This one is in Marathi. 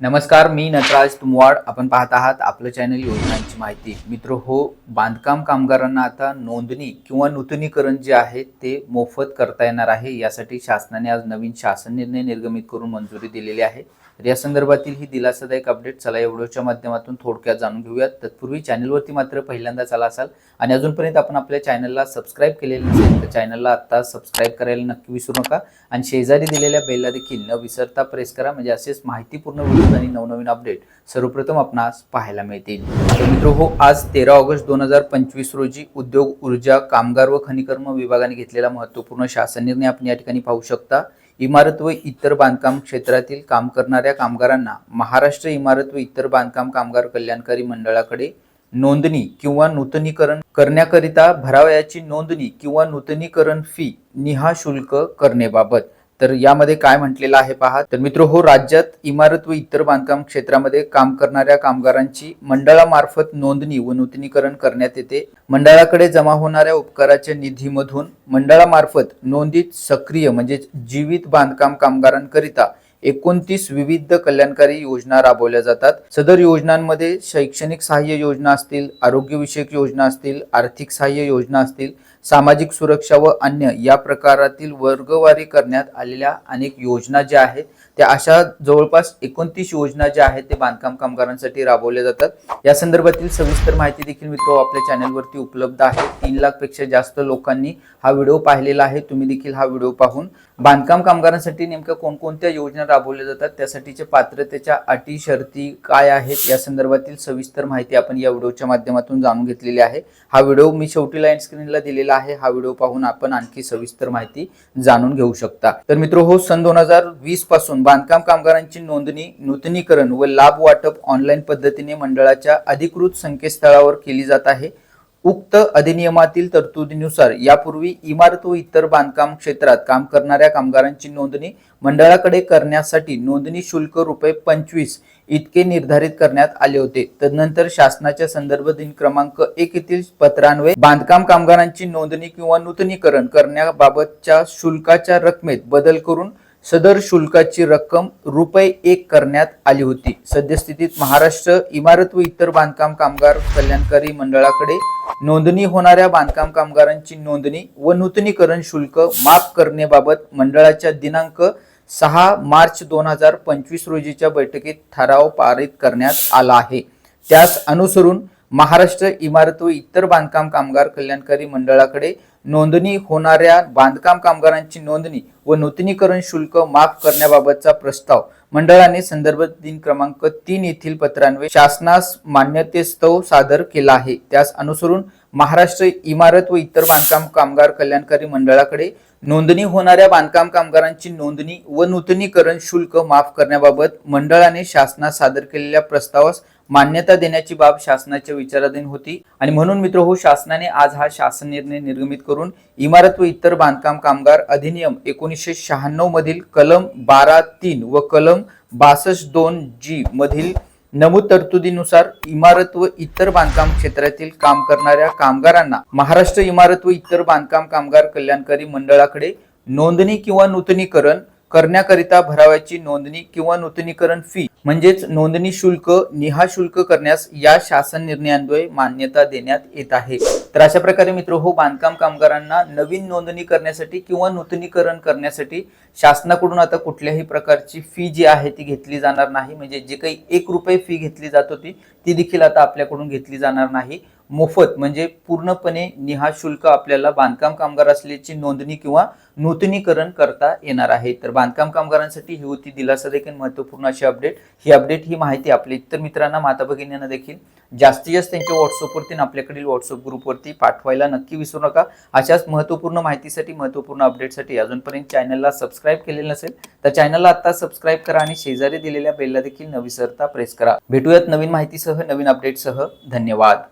नमस्कार मी नटराज तुमवाड. आपण पाहत आहात आपलं चॅनल योजनांची माहिती. मित्र हो बांधकाम कामगारांना आता नोंदणी किंवा नूतनीकरण जे आहे ते मोफत करता येणार आहे. यासाठी शासनाने आज नवीन शासन निर्णय निर्गमित करून मंजुरी दिलेली आहे. तर या संदर्भातील ही दिलासादायक अपडेट चला या व्हिडिओच्या माध्यमातून थोडक्यात जाणून घेऊयात. तत्पूर्वी चॅनलवरती मात्र पहिल्यांदाच आला असाल आणि अजूनपर्यंत आपण आपल्या चॅनलला सबस्क्राईब केलेलं नसेल तर चॅनलला आत्ता सबस्क्राईब करायला नक्की विसरू नका. आणि शेजारी दिलेल्या बेलला देखील न विसरता प्रेस करा म्हणजे असेच माहितीपूर्ण व्हिडिओ आणि नवनवीन अपडेट सर्वप्रथम आपणास पाहायला मिळतील. तर मित्र हो आज तेरा ऑगस्ट दोन हजार पंचवीस रोजी उद्योग ऊर्जा कामगार व खनिकर्म विभागाने घेतलेला महत्त्वपूर्ण शासन निर्णय आपण या ठिकाणी पाहू शकता. इमारत व इतर बांधकाम क्षेत्रातील काम करणाऱ्या कामगारांना महाराष्ट्र इमारत व इतर बांधकाम कामगार कल्याणकारी मंडळाकडे नोंदणी किंवा नूतनीकरण करण्याकरिता भरावयाची नोंदणी किंवा नूतनीकरण फी निहा शुल्क करण्याबाबत. तर यामध्ये काय म्हटलेलं आहे पहा. तर मित्र हो राज्यात इमारत व इतर बांधकाम क्षेत्रामध्ये काम करणाऱ्या कामगारांची मंडळामार्फत नोंदणी व नूतनीकरण करण्यात येते. मंडळाकडे जमा होणाऱ्या उपकाराच्या निधीमधून मंडळामार्फत नोंदीत सक्रिय म्हणजे जीवित बांधकाम कामगारांकरिता एकोणतीस विविध कल्याणकारी योजना राबवल्या जातात. सदर योजनांमध्ये शैक्षणिक सहाय्य योजना असतील आरोग्यविषयक योजना असतील आर्थिक सहाय्य योजना असतील सामाजिक सुरक्षा व अन्य या प्रकारातील वर्गवारी करण्यात आलेल्या अनेक योजना ज्या आहेत त्या अशा जवळपास एकोणतीस योजना ज्या आहेत ते बांधकाम कामगारांसाठी राबवल्या जातात. या संदर्भातील सविस्तर माहिती देखील मित्र आपल्या चॅनलवरती उपलब्ध आहे. तीन लाखपेक्षा जास्त लोकांनी हा व्हिडिओ पाहिलेला आहे. तुम्ही देखील हा व्हिडिओ पाहून बांधकाम कामगारांसाठी नेमक्या कोणकोणत्या योजना राबवल्या जातात? त्यासाठीचे पात्रतेच्या अटी शर्ती काय आहेत? या संदर्भातील सविस्तर माहिती आपण या व्हिडिओच्या माध्यमातून जाणून घेतलेली आहे. हा व्हिडिओ मी शेवटी लाईन स्क्रीनला दिलेला आहे. हा व्हिडिओ पाहून आपण आणखी सविस्तर माहिती जाणून घेऊ शकता. तर मित्र हो सन दोन हजार वीसपासून बांधकाम कामगारांची नोंदणी नूतनीकरण व लाभ वाटप ऑनलाईन पद्धतीने मंडळाच्या अधिकृत संकेतस्थळावर केली जात आहे. उक्त अधिनियमातील तरतुदीनुसार यापूर्वी इमारत व इतर बांधकाम क्षेत्रात काम करणाऱ्या कामगारांची नोंदणी मंडळाकडे करण्यासाठी नोंदणी शुल्क रुपये पंचवीस इतके निर्धारित करण्यात आले होते. तदनंतर शासनाच्या संदर्भ दिन क्रमांक एक येथील पत्रान्वये बांधकाम कामगारांची नोंदणी किंवा नूतनीकरण करण्याबाबतच्या शुल्काच्या रकमेत बदल करून सदर शुल्काची रक्कम रुपये एक करण्यात आली होती. सद्यस्थितीत महाराष्ट्र इमारत व इतर बांधकाम कामगार कल्याणकारी मंडळाकडे नोंदणी होणाऱ्या बांधकाम कामगारांची नोंदणी व नूतनीकरण शुल्क माफ करण्याबाबत मंडळाच्या दिनांक सहा मार्च दोन हजार पंचवीस रोजीच्या बैठकीत ठराव पारित करण्यात आला आहे. त्यास अनुसरून महाराष्ट्र इमारत व इतर बांधकाम कामगार कल्याणकारी मंडळाकडे नोंदणी होणाऱ्या बांधकाम कामगारांची नोंदणी व नूतनीकरण शुल्क माफ करण्याबाबतचा प्रस्ताव मंडळाने संदर्भ दिन क्रमांक तीन येथील पत्रान्वये शासनास मान्यतेस्तव सादर केला आहे. त्यास अनुसरून महाराष्ट्र इमारत व इतर बांधकाम कामगार कल्याणकारी मंडळाकडे नोंदणी होणाऱ्या बांधकाम कामगारांची नोंदणी व नूतनीकरण शुल्क माफ करण्याबाबत मंडळाने शासनास सादर केलेल्या प्रस्तावास मान्यता देण्याची बाब शासनाच्या विचाराधीन होती. आणि म्हणून मित्र हो शासनाने आज हा शासन निर्णय निर्गमित करून इमारत व इतर बांधकाम कामगार अधिनियम एकोणीसशे शहाण्णव मधील कलम बारा तीन व कलम बासष्ट दोन जी मधील नमूद तरतुदीनुसार इमारत व इतर बांधकाम क्षेत्रातील काम करणाऱ्या कामगारांना महाराष्ट्र इमारत व इतर बांधकाम कामगार कल्याणकारी मंडळाकडे नोंदणी किंवा नूतनीकरण करण्याकरिता भरावयाची नोंदणी किंवा नूतनीकरण फी म्हणजेच नोंदणी शुल्क निहा शुल्क करण्यास या शासन निर्णयान्वये मान्यता देण्यात येत आहे. तर अशा प्रकारे मित्र हो बांधकाम कामगारांना नवीन नोंदणी करण्यासाठी किंवा नूतनीकरण करण्यासाठी शासनाकडून आता कुठल्याही प्रकारची फी जी आहे ती घेतली जाणार नाही. म्हणजे जे काही एक रुपये फी घेतली जात होती ती देखील आता आपल्याकडून घेतली जाणार नाही. मोफत म्हणजे पूर्णपणे निहा शुल्क आपल्याला बांधकाम कामगार असल्याची नोंदणी किंवा नूतनीकरण करता येणार आहे. तर बांधकाम कामगारांसाठी ही होती दिलासा देखील महत्त्वपूर्ण अशी अपडेट ही अपडेट ही माहिती आपल्या इतर मित्रांना माता भगिनींना देखील. जास्तीत जास्त त्यांच्या व्हॉट्सअपवरती आणि आपल्याकडील व्हॉट्सअप ग्रुपवरती पाठवायला नक्की विसरू नका. अशाच महत्त्वपूर्ण माहितीसाठी महत्त्वपूर्ण अपडेटसाठी अजूनपर्यंत चॅनलला सबस्क्राईब केलेलं नसेल तर चॅनलला आता सबस्क्राईब करा आणि शेजारी दिलेल्या बेलला देखील न विसरता प्रेस करा. भेटूयात नवीन माहितीसह नवीन अपडेटसह धन्यवाद.